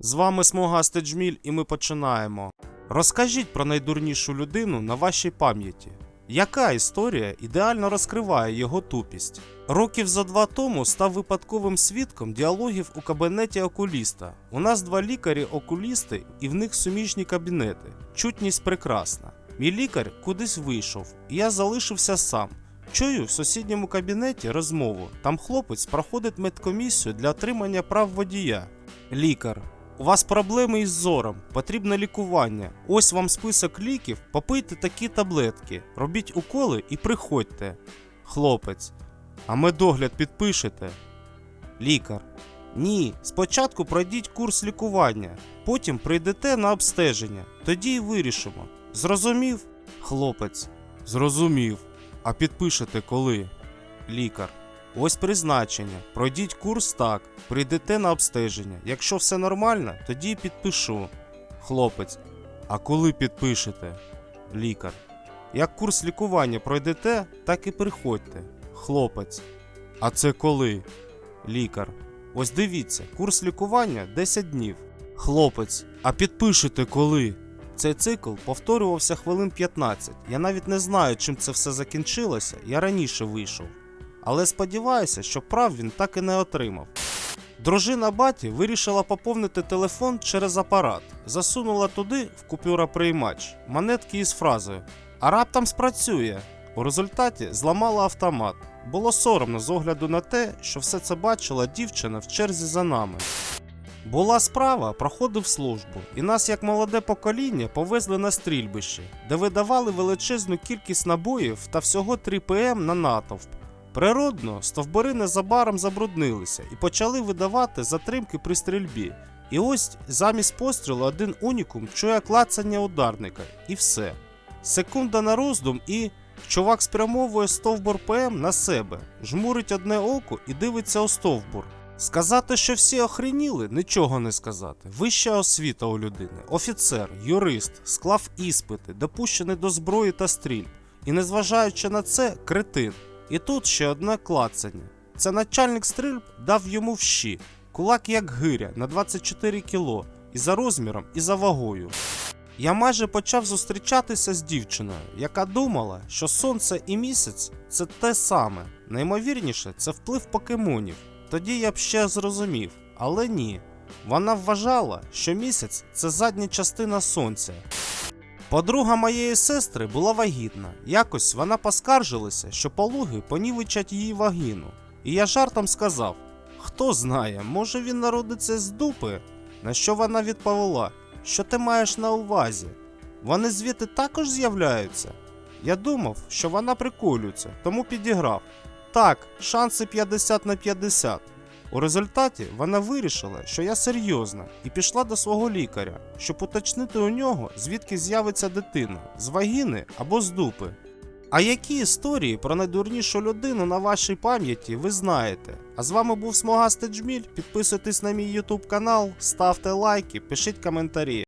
З вами Смугастий Джміль, і ми починаємо. Розкажіть про найдурнішу людину на вашій пам'яті. Яка історія ідеально розкриває його тупість? Років за два тому став випадковим свідком діалогів у кабінеті окуліста. У нас два лікарі-окулісти, і в них суміжні кабінети. Чутність прекрасна. Мій лікар кудись вийшов, і я залишився сам. Чую в сусідньому кабінеті розмову. Там хлопець проходить медкомісію для отримання прав водія. Лікар. У вас проблеми із зором, потрібне лікування. Ось вам список ліків, попийте такі таблетки, робіть уколи і приходьте. Хлопець. А медогляд підпишете. Лікар. Ні, спочатку пройдіть курс лікування, потім прийдете на обстеження, тоді й вирішимо. Зрозумів? Хлопець. Зрозумів. А підпишете коли? Лікар. Ось призначення. Пройдіть курс так, прийдете на обстеження. Якщо все нормально, тоді підпишу. Хлопець. А коли підпишете? Лікар. Як курс лікування пройдете, так і приходьте. Хлопець. А це коли? Лікар. Ось дивіться, курс лікування 10 днів. Хлопець. А підпишете коли? Цей цикл повторювався хвилин 15. Я навіть не знаю, чим це все закінчилося, я раніше вийшов. Але сподіваюся, що прав він так і не отримав. Дружина баті вирішила поповнити телефон через апарат, засунула туди в купюроприймач монетки із фразою А раптом спрацює. У результаті зламала автомат. Було соромно з огляду на те, що все це бачила дівчина в черзі за нами. Була справа, проходив службу, і нас, як молоде покоління, повезли на стрільбище, де видавали величезну кількість набоїв та всього 3 ПМ на натовп. Природно, стовбури незабаром забруднилися і почали видавати затримки при стрільбі. І ось замість пострілу один унікум чує клацання ударника, і все. Секунда на роздум, і чувак спрямовує стовбур ПМ на себе, жмурить одне око і дивиться у стовбур. Сказати, що всі охреніли, нічого не сказати. Вища освіта у людини, офіцер, юрист, склав іспити, допущений до зброї та стрільб. І незважаючи на це, кретин. І тут ще одне клацання. Це начальник стрільб дав йому в щі, кулак як гиря на 24 кіло, і за розміром, і за вагою. Я майже почав зустрічатися з дівчиною, яка думала, що сонце і місяць це те саме. Наймовірніше, це вплив покемонів. Тоді я б ще зрозумів, але ні. Вона вважала, що місяць це задня частина сонця. Подруга моєї сестри була вагітна. Якось вона поскаржилася, що пологи понівечать її вагіну. І я жартом сказав: хто знає, може він народиться з дупи. На що вона відповіла, що ти маєш на увазі? Вони звідти також з'являються. Я думав, що вона приколюється, тому підіграв. Так, шанси 50 на 50. У результаті вона вирішила, що я серйозна, і пішла до свого лікаря, щоб уточнити у нього, звідки з'явиться дитина з вагіни або з дупи. А які історії про найдурнішу людину на вашій пам'яті ви знаєте? А з вами був Смогастий Джміль. Підписуйтесь на мій YouTube канал, ставте лайки, пишіть коментарі.